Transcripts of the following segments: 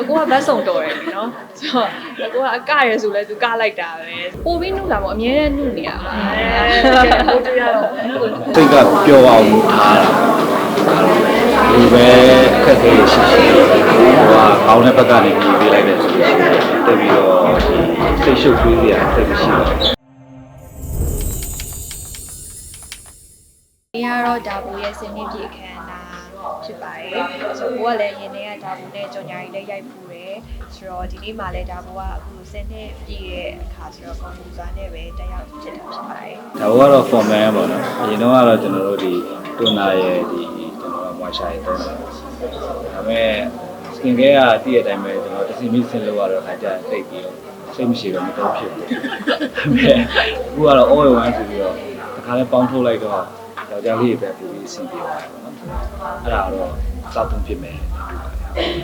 အကိုကဘတ်စုံတော်တယ်နော်ဆိုတော့အကိုကအကရဲဆိုလဲသူကလိုက်တာပဲပိုပြီးနှုတ်လာပေါ့အများနဲ့နှုတ်နေရပါဟိုတူရတော့နှုတ်ကိုစိတ်ကပျော်အောင်ထားတာဒီပဲအခက်အခဲရှိရှိဟိုကကောင်းတဲ့ဘက်ကနေပြီးပေးလိုက်တဲ့ဆိုလို့ရှိရင်တက်ပြီးတော့စိတ်ရှုပ်ပေးစရာစိတ်မရှိပါဘူးဒီကတော့ဒါဘူရဲ့စနေပြေခမ်းနာ ဖြစ်ပါတယ်ဆိုတော့ကိုကလည်းရင်းနေကဒါဘူနဲ့ကြော်ညာကြီးလည်းရိုက်ဖူးတယ်ဆိုတော့ဒီနေ့မှလည်းဒါဘူကအခုစနေပြေရဲ့အခါဆိုတော့ကွန်ပျူတာနဲ့ပဲတက်ရောက်ဖြစ်တာဖြစ်ပါတယ်ဒါကတော့ format ပေါ့နော်အရင်တော့ကတော့ကျွန်တော်တို့ဒီတွနာရဲ့ဒီကျွန်တော်က moisture ရဲ့တုံးတယ်ဒါပေမဲ့ skin care ကတည့်တဲ့အတိုင်းပဲကျွန်တော်တစ်စီမီဆင်လို့ရတော့ခါကျတိတ်ပြီးတော့စိတ်မရှိတော့မတော့ဖြစ်ဘူးဒါပေမဲ့အခုကတော့ all in one ဆိုပြီးတော့တစ်ခါလဲပေါင်းထုတ်လိုက်တော့ ယောက်ျားလေးပဲပူပြီးအဆင်ပြေသွားတယ်ပေါ့နော်အဲ့ဒါတော့စောက်သုံးဖြစ်မယ်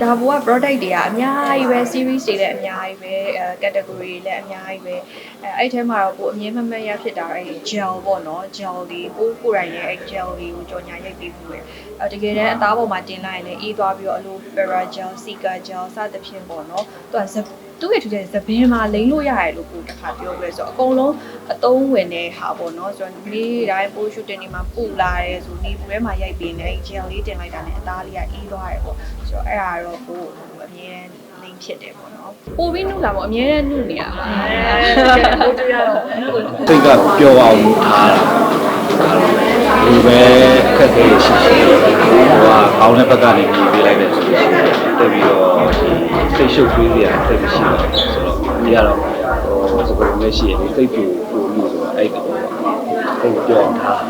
ဒါဘူက product တွေကအများကြီးပဲ series တွေလည်းအများကြီးပဲအဲ category တွေလည်းအများကြီးပဲအဲအဲ့ထဲမှာတော့ကိုအမြင်မမှတ်ရဖြစ်တာအဲ့ gel ပေါ့နော် gel လေးကိုကိုယ်တိုင်ရဲ့အဲ့ gel လေးကိုကြော်ညာရိုက်ပေးဖို့ရအဲတကယ်တမ်းအသားပေါ်မှာတင်လိုက်ရင်လည်းအေးသွားပြီးတော့အလို para gel Sika gel စသဖြင့်ပေါ့နော်သူကဇ သူ့ရဲ့ထူးခြားတဲ့သပင်းမှာလိမ့်လို့ရတယ်လို့ကိုတစ်ခါပြောပြဆိုတော့အကုန်လုံးအသုံးဝင်တဲ့ဟာပေါ့နော်ဆိုတော့နေ့တိုင်းပိုးရှူတင်နေမှာပူလာတယ်ဆိုနေပူထဲမှာရိုက်ပေးနေ gel လေးတင်လိုက်တာနဲ့အသားလေးကအေးသွားတယ်ပေါ့ဆိုတော့အဲ့ဒါတော့ကိုအမြဲတမ်းလိမ့်ဖြစ်တယ်ပေါ့နော်ပိုပြီးနှုတ်လာပေါ့အမြဲတမ်းနှုတ်နေရပါဟိုတူရတော့နှုတ်ကိုစိတ်ကပျော်အောင်ထားတာဒီပဲအခက်အခဲရှိရှိဟိုကကောင်းတဲ့ဘက်ကနေပြီးပေးလိုက်တဲ့ဆိုလို့ရှိရင်တ က်ပြီးတော့စိတ်ရှုပ်ပေးစရာစိတ်မရှိပါဘူးဆိုတော့ဒီကတော့ဟိုစပယ်နဲ့ရှိရင်စိတ်ပူပူလို့ဆိုတော့အဲ့ဒါပေါ့စိတ်ပျော်အောင်ထား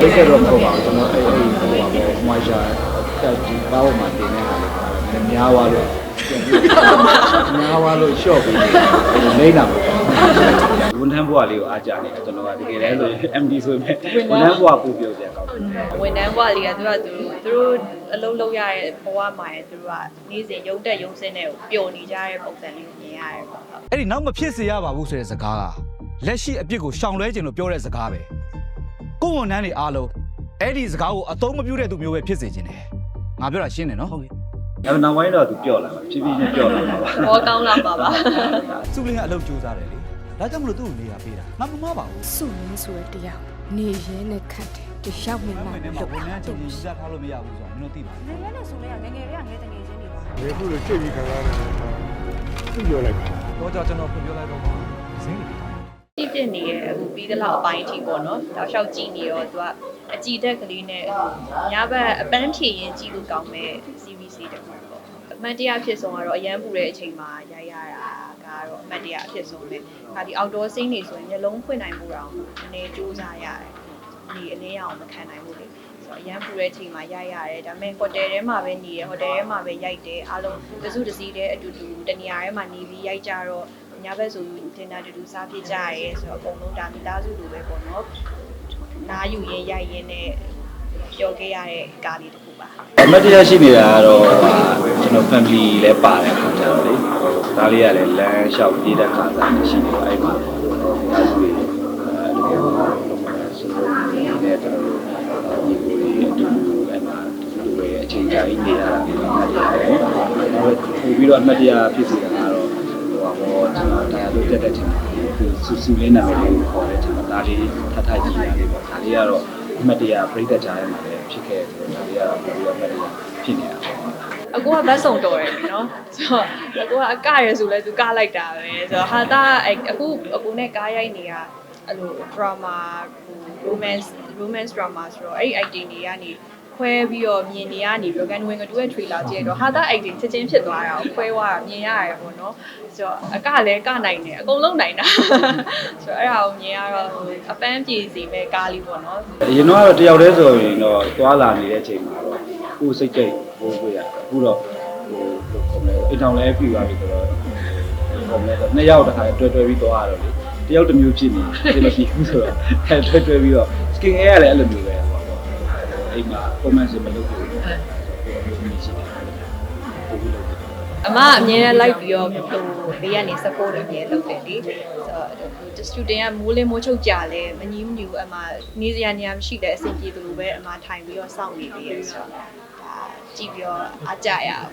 စိတ်ကတော့မဟုတ်ပါဘူးကျွန်တော်အဲ့အဲ့ဟိုပါမိုက်ရှာတက်ဒီဘာဝမှာတင်နေတာလေများသွားလို့များသွားလို့ရှော့ပြီးနေတာမဟုတ်ပါဘူး ဝန်ထမ်းဘဝလေးကိုအားကြနေတယ်ကျွန်တော်ကတကယ်လဲဆိုရင် MD ဆိုပေမဲ့ဝန်ထမ်းဘဝကိုပြောကြကောင်းတယ်ဝန်ထမ်းဘဝလေးကသူကသူသူတို့အလုံးလုံးရတဲ့ဘဝမှာရသူတို့ကနေ့စဉ်ရုံတက်ရုံစင်းတဲ့ကိုပျော်နေကြတဲ့ပုံစံလေးကိုမြင်ရတယ်ပေါ့ဟုတ်အဲ့ဒီနောက်မဖြစ်စေရပါဘူးဆိုတဲ့စကားကလက်ရှိအပြစ်ကိုရှောင်လွဲခြင်းလို့ပြောတဲ့စကားပဲကိုယ်ဝန်ထမ်းတွေအားလုံးအဲ့ဒီစကားကိုအသုံးမပြုတဲ့သူမျိုးပဲဖြစ်စေခြင်းတယ်ငါပြောတာရှင်းတယ်နော်ဟုတ်ကဲ့အဲ့နောက်ပိုင်းတော့သူပြော့လာပါဖြည်းဖြည်းချင်းပြော့လာပါပါဘောကောင်းလာပါပါစုလင်းကအလုပ်ကြိုးစားတယ်လေ ဒါကြောင့်မလို့သူ့ကိုနေရာပေးတာငါမမပါဘူးစုရင်းဆိုတဲ့တရားနေရဲနဲ့ခတ်တယ်တယောက်မှမဝင်ထဲမှာလုပ်ဝန်ထတာမ်းချုပ်ကြီးစထားလို့မရဘူးဆိုတာမင်းတို့သိပါလားငယ်ငယ်နဲ့ဆိုလဲငယ်ငယ်တွေကငယ်တငယ်ချင်းတွေပါဒီခုလိုကြွပြီးခံစားရတယ်သူပြောလိုက်ပါတော့ကြကျွန်တော်ဖွင့်ပြောလိုက်တော့မှာဇင်းနေပြီကြည့်ပြနေရဲ့အခုပြီးသလောက်အပိုင်းအထိပေါ့နော်တောက်လျှောက်ကြည့်နေရောသူကအကြည်တက်ကလေးနဲ့ညဘက်အပန်းဖြေရင်ကြည့်လို့ကောင်းမဲ့ series တစ်ခုပေါ့အမှတ်တရအဖြစ်ဆုံးကတော့အရန်ပူတဲ့အချိန်မှာရိုက်ရတာ ကတော့အမှတ်တရအဖြစ်ဆုံးပဲဒါဒီ outdoor scene တွေဆိုရင်မျက်လုံးဖွင့်နိုင်မှုတော့နည်းနည်းစူးစမ်းရတယ်ဒီအလင်းရအောင်မခံနိုင်ဘူးလေဆိုတော့အရန်ပူတဲ့အချိန်မှာရိုက်ရတယ်ဒါပေမဲ့ဟိုတယ်ထဲမှာပဲနေရဟိုတယ်ထဲမှာပဲရိုက်တယ်အားလုံးတစုတစည်းတဲ့အတူတူတနေရာထဲမှာနေပြီးရိုက်ကြတော့ညဘက်ဆိုတင်တာတူတူစားဖြစ်ကြရဲဆိုတော့အကုန်လုံးဒါမိသားစုလိုပဲပေါ့နော်နားယူရင်ရိုက်ရင်နဲ့ ပျော်ခဲ့ရတဲ့ကားလေးတစ်ခုပါအမတ်တရားရှိနေတာကတော့ဟာကျွန်တော် family လည်းပါတယ်ခါကြတော့လေဒါလေးကလည်းလမ်းလျှောက်ပြေးတဲ့ခါစားရှိနေတော့အဲ့မှာဒါဆိုရင်အဲတကယ်တော့ဆိုတော့ဒီနေ့ကျွန်တော်တို့ဒီကိုလေးအတူတူအဲ့မှာဒီလိုပဲအချိန်ကြာကြီးနေရတာဒီမှာတရားပေါ့နောက်ပို့ပြီးတော့အမတ်တရားဖြစ်စီတာကတော့ဟိုပါဘောကျွန်တော်တရားလို့တက်တဲ့ချိန်မှာသူစူစူလေးနာမည်လေးကိုခေါ်တဲ့ချိန်မှာဒါလေးထထကြည့်ရလေးပေါ့ဒါလေးကတော့ အမတ်တရားပြိတ္တကြားထဲမှာလည်းဖြစ်ခဲ့တယ်ဒါလေးကတော့ပြီးတော့အမတ်တရားဖြစ်နေတာပေါ့အကူကဘတ်စုံတော်တယ်နော်ဆိုတော့အကူကအကရဲဆိုလဲသူကလိုက်တာပဲဆိုတော့ဟာတာအခုအကူနဲ့ကားရိုက်နေတာအဲ့လို drama romance romance drama ဆိုတော့အဲ့ဒီ item တွေကနေ ခွဲပြီးတော့မြင်နေရနေပြီးတော့ကန်ဝင်ကတူရဲ့ trailer ကြည့်ရတော့ဟာတာ item ချက်ချင်းဖြစ်သွားတာကိုခွဲသွားမြင်ရတယ်ပေါ့နော်ဆိုတော့အကလည်းကနိုင်တယ်အကုန်လုံးနိုင်တာဆိုတော့အဲ့ဒါကိုမြင်ရတော့အပန်းပြေစီမဲ့ကားလေးပေါ့နော်အရင်တော့တယောက်တည်းဆိုရင်တော့သွားလာနေတဲ့အချိန်မှာတော့ကိုယ်စိတ်ကြိတ်ဘိုးကိုရအခုတော့ဟိုဘယ်လိုခေါ်မလဲအိမ်ထောင်လည်းပြသွားပြီဆိုတော့ခေါ်မလဲဆိုနှစ်ယောက်တခါတွဲတွဲပြီးသွားရတော့လေတယောက်တစ်မျိုးဖြစ်နေတယ်မရှိဘူးဆိုတော့အဲတွဲတွဲပြီးတော့ skin air လည်းအဲ့လိုမျိုးပဲဟောပေါ့ အိမ်မှာ comment စမလုပ်ဘူးအဲ့လိုမျိုးရှိတယ်ပို့ပြီးလုပ်တယ်အမအမြဲတမ်းလိုက်ပြီးတော့ဟိုဘေးကနေ support အမြဲလုပ်တယ်လေဆိုတော့ဒီ student ကမိုးလင်းမိုးချုပ်ကြလဲမငြီးမညူအမနေစရာနေရာမရှိတဲ့အဆင်ပြေသလိုပဲအမထိုင်ပြီးတော့စောင့်နေသေးတယ်ဆိုတော့ဒါကြည့်ပြီးတော့အားကြရအောင်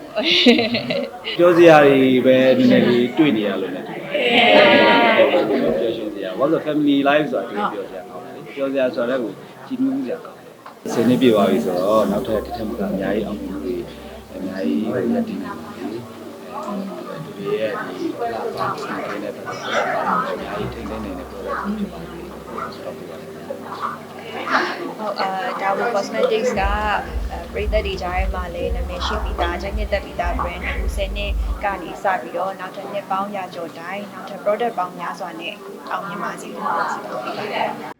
ပြောစရာတွေပဲနည်းနည်းလေးတွေ့နေရလို့လည်းပြောရှင်စရာဘာလို့ family life ဆိုတာပြောစရာကောင်းတယ်ပြောစရာဆိုတော့ကိုကြည့်မှုစရာကောင်း တယ်ဆင်းနေပြပါပြီဆိုတော့နောက်ထပ်တစ်ထပ်မှအများကြီးအောင်မြင်တွေအများကြီးရည်တည်နေပါပြီသူတွေရဲ့ဒီလာပါစနေနဲ့ပတ်သက်ပြီးအများကြီးထိန်းသိမ်းနေတဲ့ product ဖြစ်ပါလိမ့်မယ်ဆိုတော့ပြောရတယ်ဟုတ်အာဒါဘ cosmetics ကပရိသတ်တွေကြားထဲမှာလည်းနာမည်ရှိပြီးသားချိန်နှစ်သက်ပြီးသား brand အခု10နှစ်ကနေစပြီးတော့နောက်ထပ်နှစ်ပေါင်းရာကျော်တိုင်းနောက်ထပ် product ပေါင်းများစွာနဲ့အောင်မြင်ပါစေလို့ဆုတောင်းပေးပါတယ်